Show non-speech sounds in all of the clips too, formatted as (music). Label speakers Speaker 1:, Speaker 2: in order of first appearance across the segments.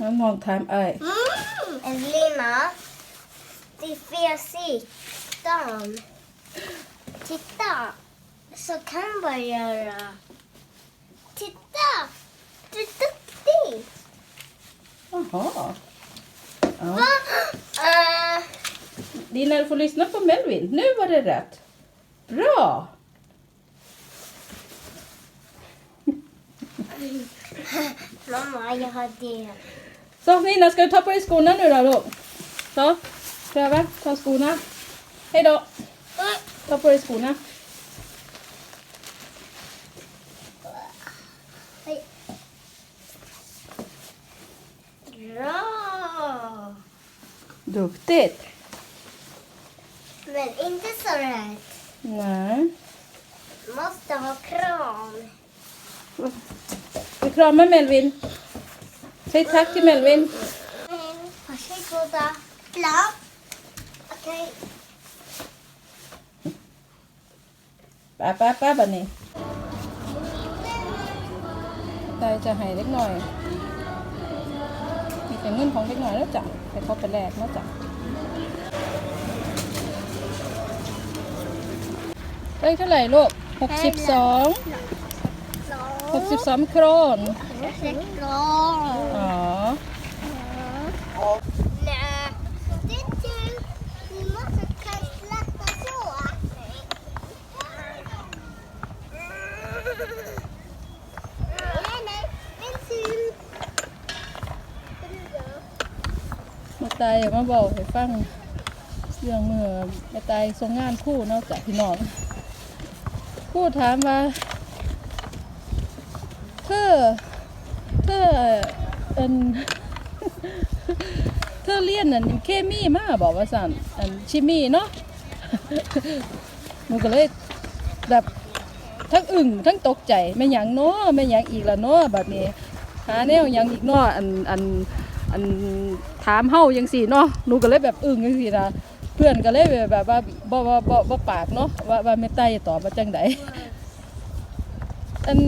Speaker 1: En more time. Oj. Mm.
Speaker 2: Evelina, det är fel sidan. Titta, så kan man göra. Titta, du är duktig.
Speaker 1: Jaha. Ja.
Speaker 2: Va? Eh. Uh.
Speaker 1: Dina, du får lyssna på Melvin. Nu var det rätt. Bra! (laughs)
Speaker 2: Mamma, jag har det.
Speaker 1: Så Nina, ska du ta på dig skorna nu då? då? Så, pröva. Ta skorna. Hej då. Ta på dig skorna.
Speaker 2: Hej. Bra!
Speaker 1: Duktigt.
Speaker 2: Men inte så rätt.
Speaker 1: Nej.
Speaker 2: Måste ha kram.
Speaker 1: Vi kramar Melvin. Säg tack till Melvin.
Speaker 2: Varsågoda. Klar? Okej.
Speaker 1: ไป้าป้าป้าบันนี้ได้จะให้เล็กหน่อยมีแต่เงินของเล็กหน่อยแล้วจ้ะให้เขาไปแลกแล้วจ้ะได้เท่าไหร่ลูกหกสิบสองหกสิบสองโครน
Speaker 2: Bra.
Speaker 1: อ๋อ มาตายอยามาบอกให้ฟังเรื่องเมื่อมาตายทรงงานคู่เนอกจากพี่น้องคู่ถามว่าเธอ เธออันเธอเรียนอันเคมีมาบอกว่าสั่นอันชิมีเนาะหนูก็เลยแบบทั้งอึ่งทั้งตกใจไม่หยังเนาะไม่หยังอีกละเนาะแบบนี้หาแนวหยังอีกเนาะอันอันอันถามเฮาจังสี่เนาะหนูก็เลยแบบอึ้งจังสี่นะเพื่อนก็เลยแบบว่าบ่บ่บ่บ่ปากเนาะว่าว่าแม่ไต้ตอบว่าจังได อัน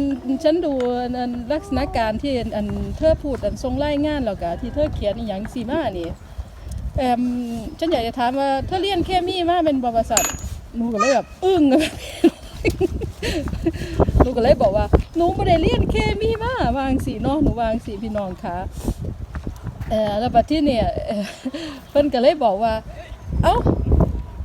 Speaker 1: ฉันดูอันลักษณะการที่อันเธอพูดอันทรงรายงานแล้วก็ที่เธอเขียนอย่างสีมานี่เอ่มฉันอยากจะถามว่าเธอเรียนเคมีมาเป็นประวัติศาสตร์หนูก็เลยแบบอึ้งหนูก็เลยบอกว่าหนูไม่ได้เรียนเคมีมาวางสีเนาะหนูวางสีพี่น้องคะเออแล้วบัดที่เนี่ยเอ่อเพิ่นก็เลยบอกว่า เอ้า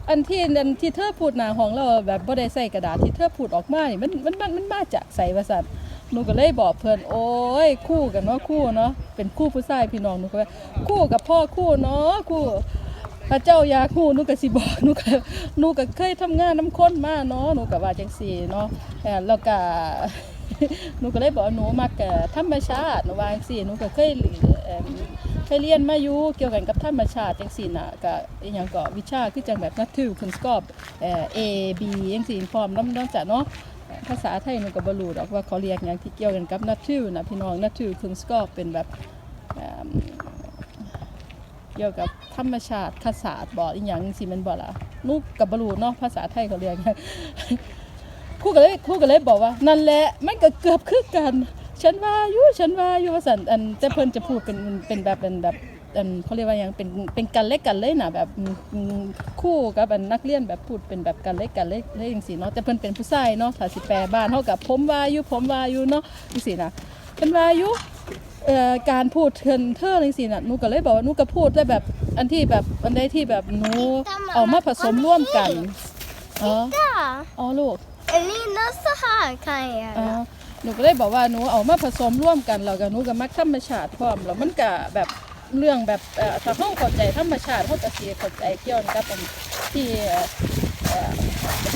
Speaker 1: อันที่อันที่เธอพูดหนาของเราแบบบ่ได้ใส่กระดาษที่เธอพูดออกมานี่มันมันมันมันมาจากใส่ว่าซั่นหนูก็เลยบอกเพิ่นโอ้ยคู่กันเนาะคู่เนาะเป็นคู่ผู้ชายพี่น้องหนูก็ว่าคู่กับพ่อคู่เนาะคู่พระเจ้าอยากฮู้หนูก็สิบอกหนูก็หนูก็เคยทำงานน้ำข้นมาเนาะหนูก็ว่าจังซี่เนาะแล้วก็หนูก็เลยบอกหนูมักเอ่อธรรมชาติหนูว่าจังซี่หนูก็เคย เอ่อเคยเรียนมาอยู่เกี่ยวกันกับธรรมชาติจังซี่น่ะก็อีหยังก็วิชาคือจังแบบ naturkunskap เอ่อ A B จังซี่พร้อมนำนอกจากเนาะภาษาไทยหนูก็บ่รู้ดอกว่าเขาเรียกหยังที่เกี่ยวกันกับ natur นะพี่น้อง naturkunskap เป็นแบบเกี่ยวกับธรรมชาติคศาสตร์บอกอีหยังสิมันบอกล่ะนูกกับบรูเนาะภาษาไทยเขาเรียกครู่ก็เลยครู่ก็เลยบอกว่า นั่นแหละมันก็เกือบคือกัน ฉันว่าอยู่ฉันว่าอยู่ว่าสันอันแต่เพิ่นจะพูดเป็นเป็นแบบเป็นแบบอันเขาเรียกว่าหยังเป็นเป็นกันเล็กกันเลยนะแบบอืมอืมคู่กับอันนักเรียนแบบพูดเป็นแบบกันเล็กกันเล็กเลยจังซี่เนาะแต่เพิ่นเป็นผู้ชายเนาะถ้าสิแปลบ้านเฮากับผมว่าอยู่ผมว่าอยู่เนาะจังซี่นะเพิ่นว่าอยู่ เอ่อการพูดเทินเธอจังซี่น่ะหนูก็เลยบอกว่าหนูก็พูดได้แบบอันที่แบบอันใดที่แบบหนูเอามาผสมร่วมกันอ๋อ
Speaker 2: Ja.
Speaker 1: อ๋อลูก
Speaker 2: Elina, så här kan jag
Speaker 1: อ๋อ
Speaker 2: göra.
Speaker 1: หนูก็เลยบอกว่าหนูเอามาผสมร่วมกันแล้วก็หนูก็มักธรรมชาติพร้อมแล้วมันก็แบบเรื่องแบบถ้าเฮาเข้าใจธรรมชาติเฮาก็สิเข้าใจเกี่ยวกับที่เอ่อเอ่อ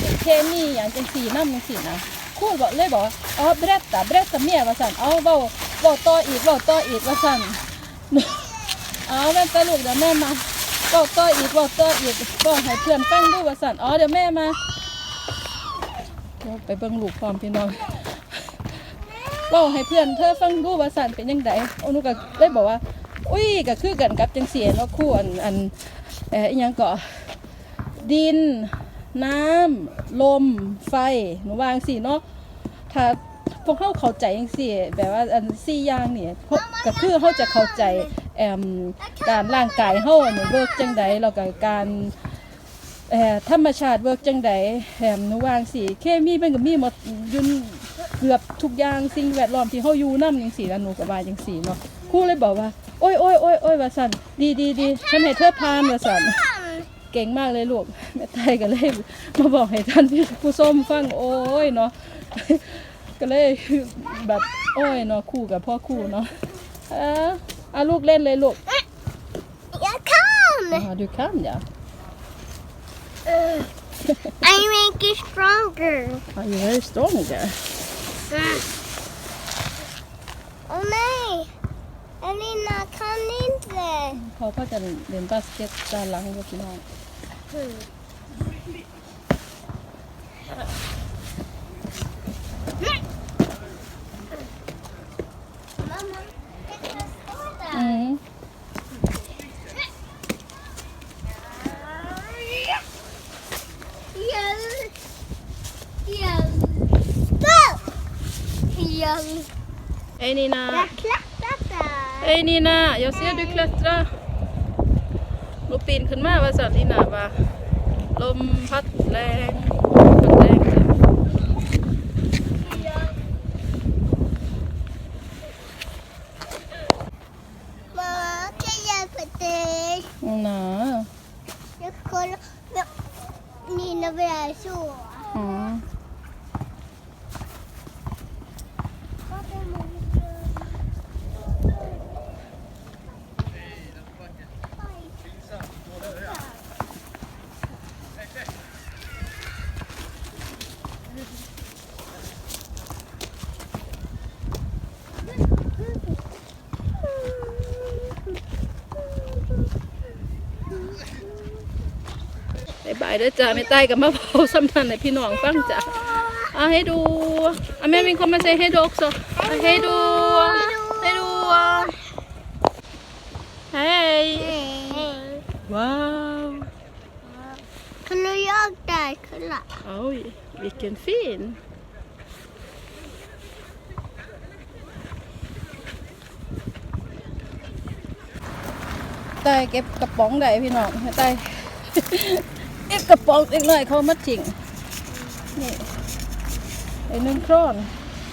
Speaker 1: เป็นเคมีอย่างจังซี่นำจังซี่นะครูบอกเลยบอกว่าอ๋อเบรตตาเบรตตาเมียว่าซั่นเอาเว้าเว้าต่ออีกเว้าต่ออีกว่าซั่นเอาแม่ไปลูกเดี๋ยวแม่มาบอกต่ออีกบอกต่ออีกบอกให้เพื่อนฟังดูว่าสั่นอ๋อเดี๋ยวแม่มาไปเบิ่งลูกพร้อมพี่น้อง บอกให้เพื่อนเธอฟังดูว่าสันเป็นยังไงโอ้หนูก็ได้บอกว่า อุ้ยก็คือกันกับจังเสียเนาะคู่อันอันเอ่อยังกาะดิน น้ำลม ไฟหนูวางสิเนาะถ้าพวกเขาเข้าใจจังสิแบบว่าอันสี่อย่างเนี่พวกก็คือเขาจะเข้าใจแอมการร่างกายเฮาเนี่ยเวิร์กจังใดแล้วก็การธรรมชาติเวิร์กจังใดแอมหนูวางสิเคมีมันก็มีหมดยุ่น เกือบทุกอย่างสิ่งแวดล้อมที่เฮาอยู่นำจังซี่แล้วหนูก็ว่าจังซี่เนาะครูเลยบอกว่าโอ้ยโอ้ยโอ้ยโอ้ยว่าซั่นดีดีดีฉันให้เธอผ่านว่าซั่นเก่งมากเลยลูกแม่ไต้ก็เลยมาบอกให้ท่านพี่ผู้ส้มฟังโอ้ยเนาะก็เลยแบบโอ้ยเนาะคู่กับพ่อคู่เนาะเออเอาลูกเล่นเลยลูก
Speaker 2: Jag kan!
Speaker 1: อ่าดูข้ามอย่า
Speaker 2: I make it stronger.
Speaker 1: Are you very strong there
Speaker 2: Åh nej! Elina kan inte.
Speaker 1: พอพ่อจะเล่นบาสเกตด้านหลังกับพี่น้อง
Speaker 2: Mamma, jag kan stå
Speaker 1: อื
Speaker 2: där.
Speaker 1: ม
Speaker 2: Hjälp!
Speaker 1: เอ้ยนี่นา
Speaker 2: Jag klättrar där.
Speaker 1: เอ้ยนี่นาอย่าเสียดูคลัตราหนูปีนขึ้นมาว่าสัตว์นี่นาว่าลมพัดแรงพัดแรง
Speaker 2: Mamma, kan jag hjälpa dig?
Speaker 1: หนา
Speaker 2: Jag kollar. Men, Nina vill jag så.
Speaker 1: อ๋อบายบายเด้อจ้าไม่ใต้กับมาเผาสำนันในพี่น้องฟังจ้ะเอาให้ดูอะแม่วินคอมมาเซให้ดูอกซะอะให้ดูให้ดูเฮ้ย
Speaker 2: Hej.
Speaker 1: ว้าว
Speaker 2: Kan du göra där? Kolla.
Speaker 1: oj vilken fin ใต้เก็บกระป๋องได้พี่น้องให้ใต้เก็บกระป๋องอีกหน่อยเขามาทิ้งนี่ไอ้หนึ่งโครน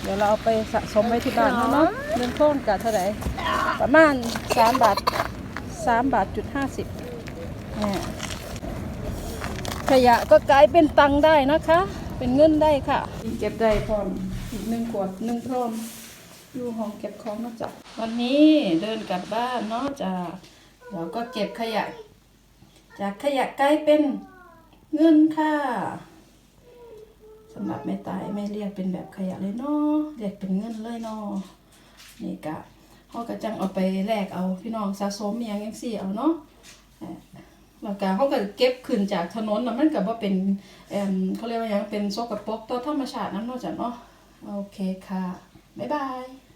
Speaker 1: เดี๋ยวเราเอาไปสะสมไว้ที่บ้านเขาเนาะหนึ่งโครนกับเท่าไหร่ประมาณสามบาทสามบาทจุดห้าสิบเนี่ยขยะก็กลายเป็นตังค์ได้นะคะ เป็นเงินได้ค่ะเก็บได้พร้อมอีกหนึ่งขวดหนึ่งโครนอยู่ห้องเก็บของนะจ๊ะวันนี้เดินกลับบ้านเนาะจ้ะเราก็เก็บขยะ จากขยะกลายเป็น เงินค่ะสำหรับแม่ตายแม่เรียกเป็นแบบขยะเลยเนาะเรียกเป็นเงินเลยเนาะนี่กะเขาก็จังเอาไปแลกเอาพี่น้องสะสมอหย่างยังสี่เอาเนาะแล้วก็เขาก็เก็บขึ้นจากถนนแล้วมันก็บ่าเป็นเอมเขาเรียกว่ายังเป็นโซกปกต่อธรรมชาตินั่นเนาะจ้ะเนาะโอเคค่ะ บ๊ายบาย